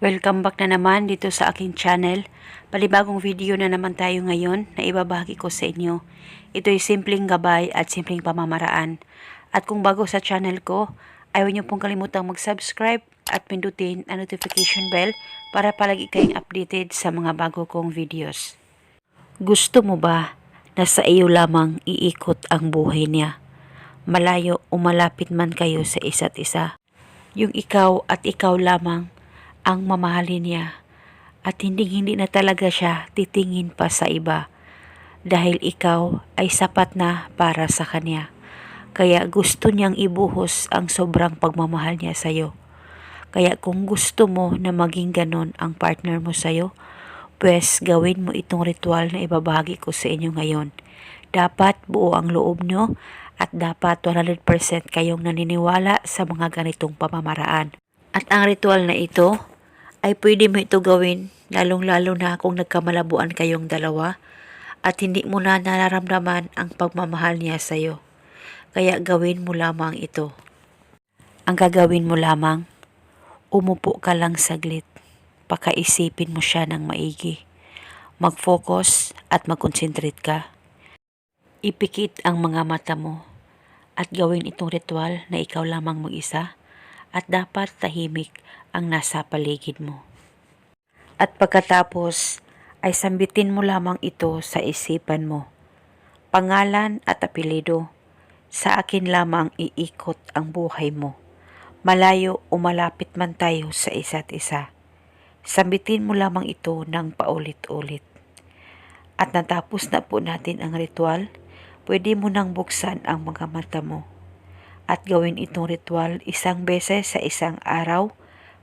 Welcome back na naman dito sa aking channel. Palibagong video na naman tayo ngayon na ibabahagi ko sa inyo. Ito'y simpleng gabay at simpleng pamamaraan. At kung bago sa channel ko, ayaw niyo pong kalimutang mag-subscribe at pindutin ang notification bell para palagi kayong updated sa mga bago kong videos. Gusto mo ba na sa iyo lamang iikot ang buhay niya? Malayo o malapit man kayo sa isa't isa. Yung ikaw at ikaw lamang ang mamahalin niya at hindi hindi na talaga siya titingin pa sa iba dahil ikaw ay sapat na para sa kanya. Kaya gusto niyang ibuhos ang sobrang pagmamahal niya sa iyo. Kaya kung gusto mo na maging ganon ang partner mo sa iyo, pues gawin mo itong ritual na ibabahagi ko sa inyo ngayon. Dapat buo ang loob nyo at dapat 100% kayong naniniwala sa mga ganitong pamamaraan. At ang ritual na ito ay pwede mo ito gawin lalong-lalo na kung nagkamalabuan kayong dalawa at hindi mo na nararamdaman ang pagmamahal niya sa iyo. Kaya gawin mo lamang ito. Ang gagawin mo lamang, umupo ka lang saglit. Pakaisipin mo siya ng maigi. Mag-focus at mag-concentrate ka. Ipikit ang mga mata mo at gawin itong ritual na ikaw lamang mag-isa at dapat tahimik ang nasa paligid mo. At pagkatapos ay sambitin mo lamang ito sa isipan mo. Pangalan at apelido, sa akin lamang iikot ang buhay mo. Malayo o malapit man tayo sa isa't isa. Sambitin mo lamang ito ng paulit-ulit. At natapos na po natin ang ritual, pwede mo nang buksan ang mga mata mo. At gawin itong ritual isang beses sa isang araw.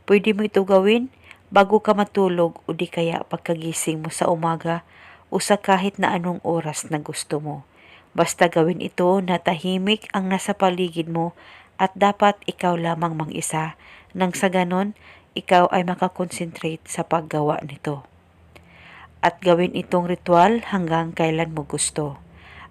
Pwede mo ito gawin bago ka matulog o di kaya pagkagising mo sa umaga o sa kahit na anong oras na gusto mo. Basta gawin ito na tahimik ang nasa paligid mo at dapat ikaw lamang mang-isa nang sa ganon ikaw ay makakonsentrate sa paggawa nito. At gawin itong ritual hanggang kailan mo gusto.